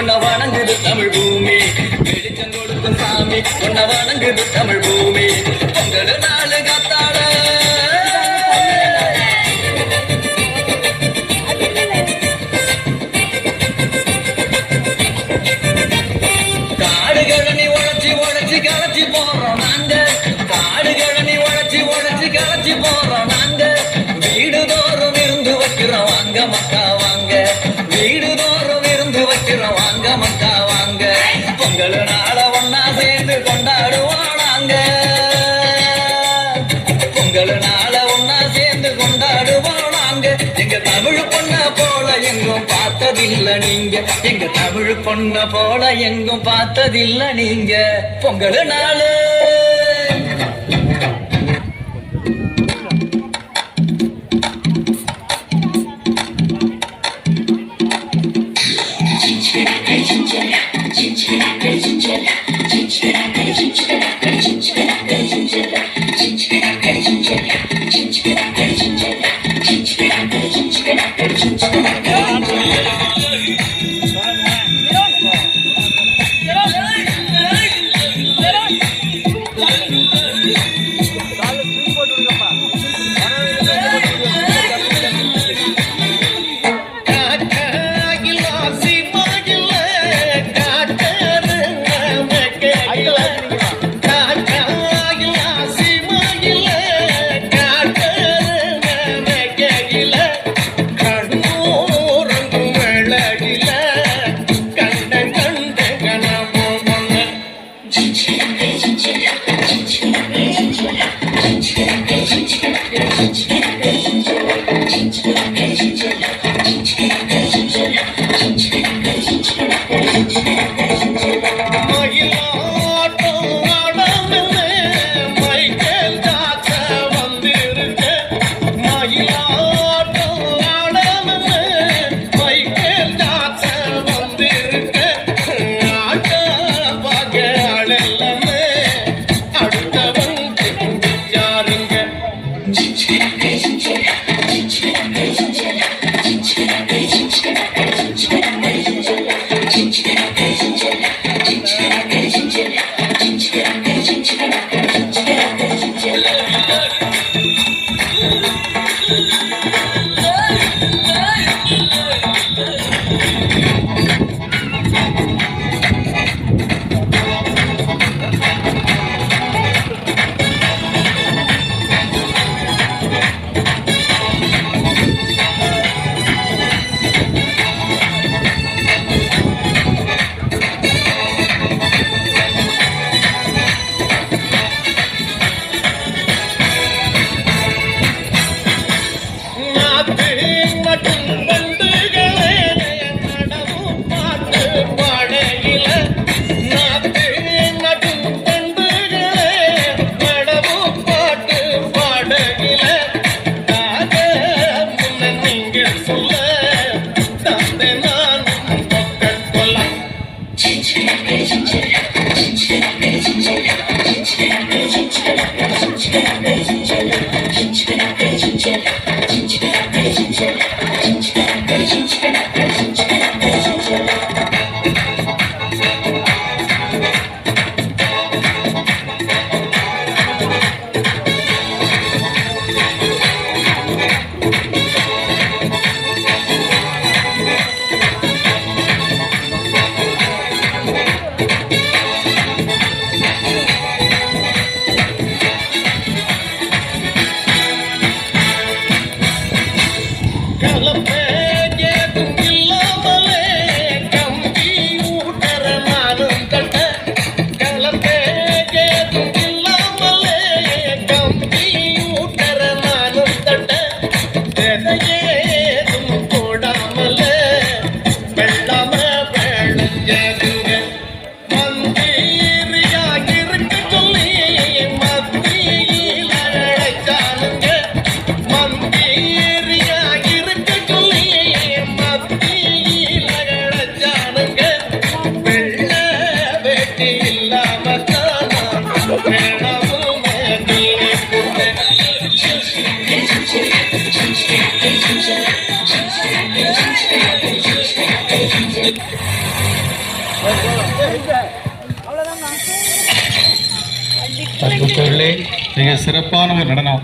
உன்னை வணங்குது தமிழ் பூமி. வெளிச்சம் கொடுக்கும் சாமி உன்னை வணங்குது தமிழ் பூமி. பொங்கல் நாலு கத்தாழ காடு உழைச்சி உழைச்சி களைச்சி போறோம் நாங்க. காடு உழைச்சி உழைச்சி களைச்சி போறோம் நாங்க. வீடு தோறும் இருந்து வைக்கிறோம் வாங்க மக்கா வாங்க. வீடு பார்த்ததில்ல நீங்க. எங்க தமிழ் பொண்ண போல எங்கும் பார்த்ததில்ல நீங்க. பொங்கல் நாளே. Yeah. 金鸡，金鸡，金鸡，金鸡，金鸡，金鸡，金鸡，金鸡，金鸡，金鸡，金鸡，金鸡，金鸡，金鸡，金鸡。 진짜 அன்புக்குள்ளே மிக சிறப்பான ஒரு நடனம்.